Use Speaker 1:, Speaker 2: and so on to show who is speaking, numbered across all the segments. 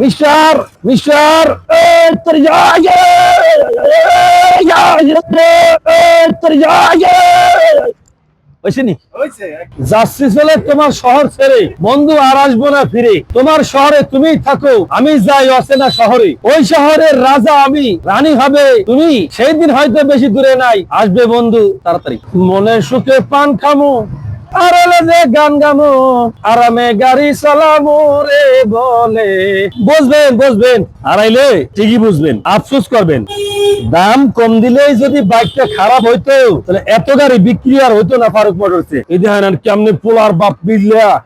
Speaker 1: Mister mister যাচ্ছি চলে তোমার শহর ছেড়ে বন্ধু আর আসব না ফিরে। তোমার শহরে তুমি থাকো আমি যাই অচেনা শহরে। ওই শহরের রাজা আমি রানী হবে তুমি। সেই দিন হয়তো বেশি দূরে নাই। আসবে বন্ধু তাড়াতাড়ি। মনের সুখে পান খামু। গান গামু আরামে গাড়ি চালামু রে বলে। বুঝবেন বুঝবেন আড়াইলে ঠিকই বুঝবেন, আফসোস করবেন। দাম কম দিলেই যদি বাইকটা খারাপ হইতো, তাহলে এত গাড়ি বিক্রি আর হইতো না ফারুক মোটরসে এই দেখেন কেমনে পোলার বাপ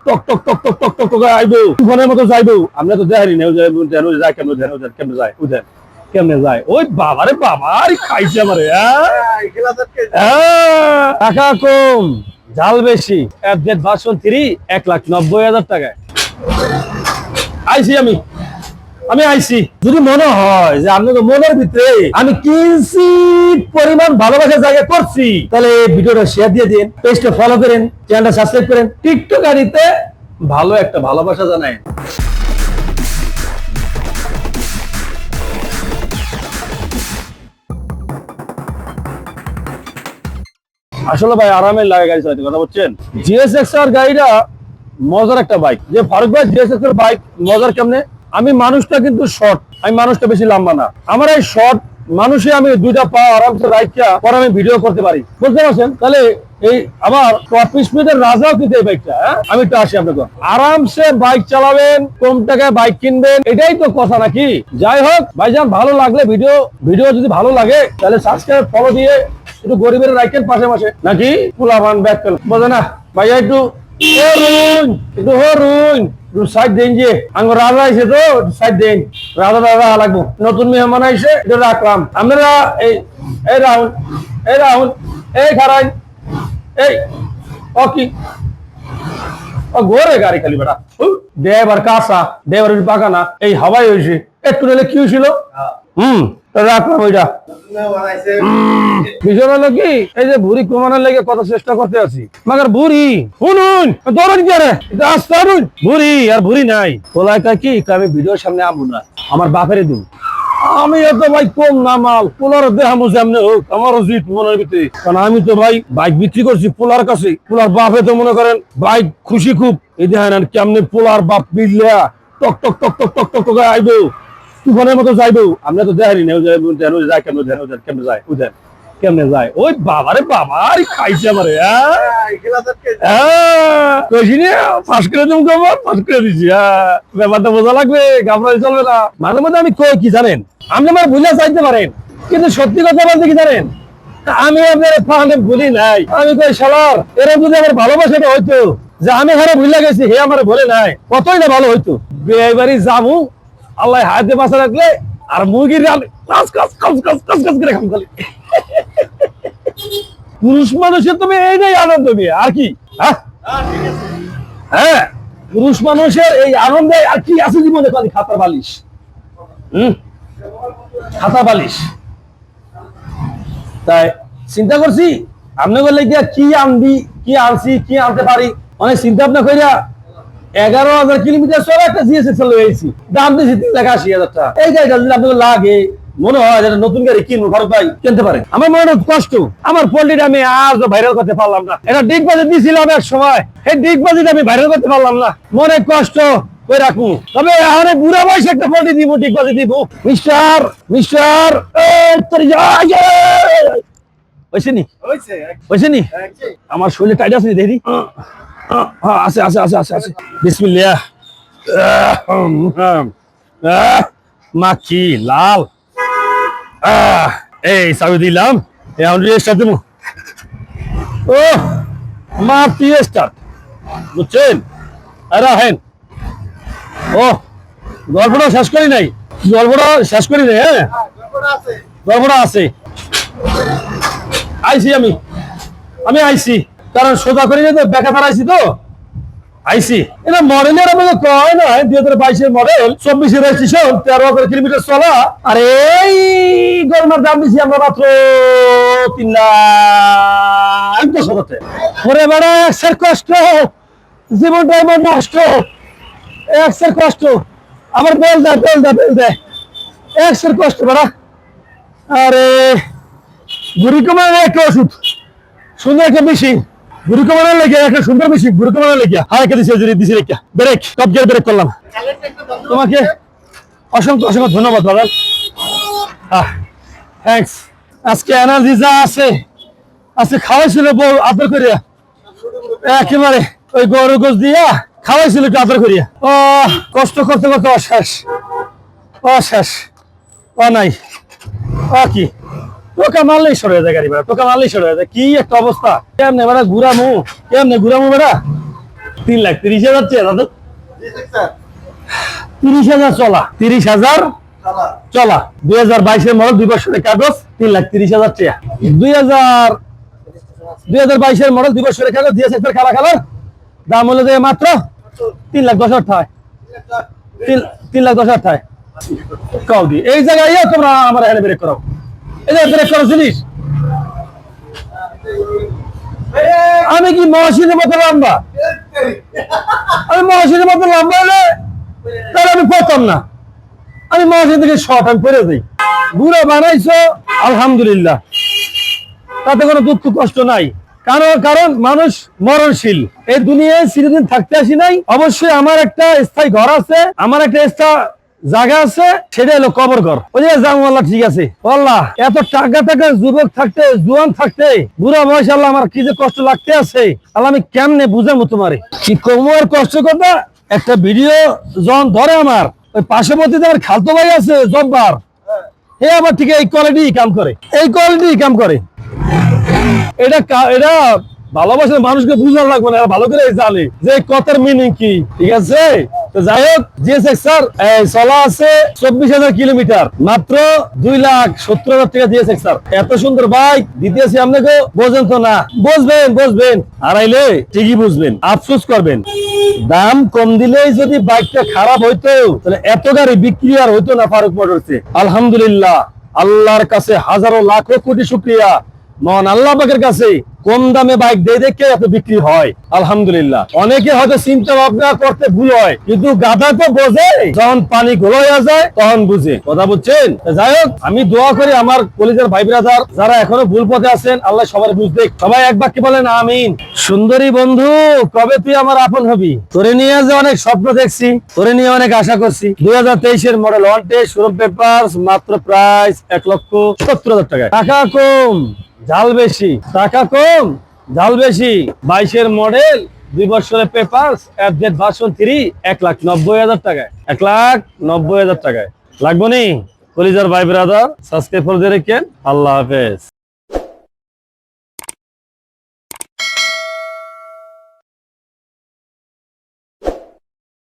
Speaker 1: টক টক টক টক টক টক টক, আইবো। তুফানের মতো যাইবো। আমরা তো দেখারি না, ওই যে- ওই যে- ওই যায় কেমনে যায় কেমনে কেমনে যায়? ওই বাবারে খাইছে আমারে টাকা কম ঝাল বেশি। অ্যাপডেট ভার্সন থ্রি এক লাখ নব্বই হাজার টাকায়। আইছি আমি আমি আইছি যদি মনে হয় যে আপনাকে মনের ভিতরে আমি কিঞ্চিত পরিমাণ ভালোবাসার জায়গা করছি তাহলে এই ভিডিওটা শেয়ার দিয়ে দিন পেজটা ফলো করেন চ্যানেলটা সাবস্ক্রাইব করেন টিকটক আড়িতে ভালো একটা ভালোবাসা জানায়। আসলে ভাই আরামের লাগে গাড়ি চালাতে, কথা বলছেন? জিএসএক্স আর গাড়িটা মজার একটা বাইক যে ফারুক ভাই জিএসএক্স এর বাইক মজার কেমনে? আমি মানুষটা কিন্তু শর্ট আমি মানুষটা বেশি লম্বা না। আমার এই শর্ট মানুষে আমি দুইটা পা আরামসে রাইখা পরে আমি ভিডিও করতে পারি। বুঝতে পারছেন? তাহলে এই আমার চব্বিশ মিনিটের রাজাও কিন্তু এই বাইকটা হ্যাঁ? আমি একটু আসি আপনাকে আরামসে বাইক চালাবেন, কম টাকায় বাইক কিনবেন, এটাই তো কথা নাকি? যাই হোক, ভাইজান, ভালো লাগলে ভিডিও ভিডিও যদি ভালো লাগে, তাহলে সাবস্ক্রাইব ফলো দিয়ে একটু গরিবের রাইখেন পাশে পাশে। নাকি? পোলাপান ব্যাক করল বোঝে না ভাইয়া একটু হরুন একটু হরুন একটু সাইড দেন যে। আঙ্গ রাজা আইসে তো সাইড দেন। রাজা রাজা লাগবো। নতুন মেহমান আইসে এটা রাখলাম। আপনারা এই এই রাহুল এই রাহুল এই খারাই এই ও কি? ও গোরে গাড়ি খালি বেটা। ড্রাইভার কাঁচা ড্রাইভার বাগানা এই হাওয়াই হয়েছে একটু নিলে কি হয়েছিল হুম। তো রাখলাম ওইটা বিষয় হলো কি এই যে ভুড়ি কমানোর লেগে কত চেষ্টা করতে আছি। মাগার ভুড়ি শুনুন দৌড়ান কে রে আসতে ভুড়ি আর ভুড়ি নাই। বলাই কি? আমি ভিডিওর সামনে আমু না। আমার বাপেরে দিন। আমি এত ভাই কম না মাল। পোলার দেহামো যেমনে হোক আমার উচিত মনের ভিতরে। কারণ আমি তো ভাই বাইক বিক্রি করছি পোলার কাছে। পোলার বাপে তো মনে করেন বাইক খুশি খুব। এই দেখেন কেমনে পোলার বাপ মিললা টক টক টক টক টক টক টক আইবো। তুফানের মতো যাইবো। আমরা তো দেখারি না যায় কেমনে যায় ওই যে কেমনে যায় ওই কেমনে যায়। ওই বাবারে বাবা খাইছে আমারে করে দিম করে দিছি ব্যাপারটা বোঝা লাগবে চলবে না। মাঝে আমি কই কি জানেন? আপনি আমার ভুলে চাইতে পারেন কিন্তু সত্যি কথা বলতে কি জানেন? আমি আপনার ফাঁদে ভুলি নাই। আমি কই শালার এরা যদি আমার ভালোবাসাটা হইতো যে আমি হারে ভুলে গেছি হে আমার বলে নাই কতই না ভালো হইতো। বিয়ে বাড়ি যাব আল্লাহ হাতে বাসা রাখলে আর মুরগির করে খাম খালি। পুরুষ মানুষের তুমি এই নাই আনন্দ নিয়ে, আর কি? হ্যাঁ? হ্যাঁ পুরুষ মানুষের এই আনন্দে আর কি আছে জীবনে? খালি খাতার বালিশ। হুম? খাতা বালিশ। তাই, চিন্তা করছি, আপনি বললে কি আনবি, কি আনছি, কি আনতে পারি? অনেক চিন্তা ভাবনা কইরা এগারো হাজার কিলোমিটার চলে একটা জিএসএ চলে দাম দিয়েছি তিন লাখ আশি হাজার টাকা। এই গাড়িটা যদি আপনাকে লাগে মনে হয় যেটা নতুন গাড়ি কিনবো ফারুক ভাই কিনতে পারেন। আমার মনে কষ্ট। আমার পোল্ট্রিটা আমি আজও ভাইরাল করতে পারলাম না। এটা ডিগ বাজে দিয়েছিলাম এক সময়। এই ডিগ বাজিটা আমি ভাইরাল করতে পারলাম না। মনে কষ্ট ওই রাখব। তবে এই বুড়া বয়সে একটা পোল্ট্রি দিব ডিগ বাজে দিব। মিস্টার মিস্টার হয়েছে নি? হয়েছে নি? আমার শরীরে টাইট আছে দেখি। আছে আছে আছে আছে আছে। আহ, মা কি লাল। এই চাবি দিলাম এখন রেস্টার দেবো ও মা স্টার্ট বুঝছেন? আরে হেন ও গল্পটা শেষ করি নাই। গল্পটা শেষ করি নাই হ্যাঁ? গল্পটা আছে। আইছি আমি। আমি আইছি। কারণ সোজা করি না তো বেকা আইছি তো। আইসি। এটা মডেলের আমাকে কয় না দুই হাজার বাইশের মডেল চব্বিশের রেজিস্ট্রেশন তেরো হাজার কিলোমিটার চলা। আর এই গরমের দাম দিছি আমরা মাত্র তিন লাখ দশ হাজার টাকা। ওরে বেড়া একশের কষ্ট জীবনটা আমার নষ্ট। একশের কষ্ট আমার বেল দে বেল দে বেল দে। একশোর কষ্ট বেড়া। আরে বুড়ি কমানোর একটা ওষুধ সুন্দর একটা মেশিন সুন্দর করলাম। তোমাকে ধন্যবাদ, দাদা। আজকে এনার্জি যা আছে, আজকে করিয়া। একেবারে ওই গরু গোস দিয়া খাওয়াইছিল একটু আদর করিয়া। ও কষ্ট করতে করতে অশেষ অশেষ। ও নাই। কি? টোকা মারলেই সরে যায় গাড়ি বেড়া টোকা মারলেই সরে যায়। কি একটা অবস্থা। কেমনে বেড়া ঘুরামু? কেমনে ঘুরামু বেড়া? তিন লাখ তিরিশ হাজার চেয়ে দাদু। তিরিশ হাজার চলা, তিরিশ হাজার চলা। দুই হাজার বাইশের মডেল, দুই বছরের কাগজ, তিন লাখ তিরিশ হাজার টাকা দুই হাজার দুই হাজার বাইশের মডেল, দুই বছরের কাগজ দিয়েছে খেলা খেলার। দাম হলো যে মাত্র তিন লাখ দশ হাজার তিন লাখ দশ হাজার টাকা কাউদি এই জায়গায় তোমরা আমার এখানে ব্রেক করো। আমি কি মতো লম্বা? আমি মতো লম্বা হলে তাহলে আমি পড়তাম না। আমি থেকে আমি বানাইছো, আলহামদুলিল্লাহ। তাতে কোনো দুঃখ কষ্ট নাই। কারণ কারণ মানুষ মরণশীল। এই দুনিয়ায় চিরদিন থাকতে আসি নাই। অবশ্যই আমার একটা স্থায়ী ঘর আছে। আমার একটা জায়গা আছে, সেটা হলো কবর ঘর। ওই যে আল্লাহ, ঠিক আছে। আল্লাহ এত টাকা টাকা যুবক থাকতে, জুয়ান থাকতে, বুড়া বয়স আল্লাহ আমার কি যে কষ্ট লাগতে আছে, আল্লাহ আমি কেমনে বুঝাবো তোমারে? কি কোমর কষ্ট করবা? একটা ভিডিও যখন ধরে আমার, ওই পার্শ্ববর্তীতে আমার খালতো ভাই আছে, জব্বার হে আবার ঠিক এই কোয়ালিটি কাম করে। এই কোয়ালিটি কাম করে। এটা এটা ভালোবাসার মানুষকে বুঝানো লাগবে না ভালো করে জানে যে কথার মিনিং কি, ঠিক আছে? যাই হোক স্যার চলা আছে চব্বিশ হাজার কিলোমিটার। মাত্র দুই লাখ সত্তর হাজার টাকা স্যার এত সুন্দর বাইক বোঝেন তো না? বুঝবেন বুঝবেন। হারাইলে ঠিকই বুঝবেন, আফসোস করবেন। দাম কম দিলেই যদি বাইকটা খারাপ হইতো, তাহলে এত গাড়ি বিক্রি আর হইতো না ফারুক মোটরসে। আলহামদুলিল্লাহ, আল্লাহর কাছে হাজারো লাখো কোটি শুক্রিয়া। মহান আল্লাহ পাকের কাছে কম দামে বাইক দিয়ে দেখে এত বিক্রি হয়? আলহামদুলিল্লাহ। অনেকে হয়তো চিন্তা ভাবনা করতে ভুল হয়, কিন্তু গাধা তো বোঝে। যখন পানি ঘোলা যায়, তখন বুঝে। কথা বুঝছেন? যাই হোক, আমি দোয়া করি আমার কলিজার ভাই ব্রাদার, যারা এখনও ভুল পথে আছেন, আল্লাহ সবার বুঝতে সবাই এক বাক্যে বলেন, আমিন। সুন্দরী বন্ধু, কবে তুই আমার আপন হবি? তোরে নিয়ে যে অনেক স্বপ্ন দেখছি, তোরে নিয়ে অনেক আশা করছি। দুই হাজার তেইশের মডেল ওয়ান টেস্ট পেপার মাত্র প্রাইস এক লক্ষ সত্তর হাজার টাকা টাকা কম ঝাল বেশি, টাকা কম ঝাল বেশি। বাইশের মডেল, দুই বছরের পেপার অ্যাপডেট ভার্সন থ্রি এক লাখ নব্বই হাজার টাকায়। এক লাখ নব্বই হাজার টাকায়। লাগবো নি? কলিজার ভাই ব্রাদার সাবস্ক্রাইব করে রেখেন। আল্লাহ হাফেজ।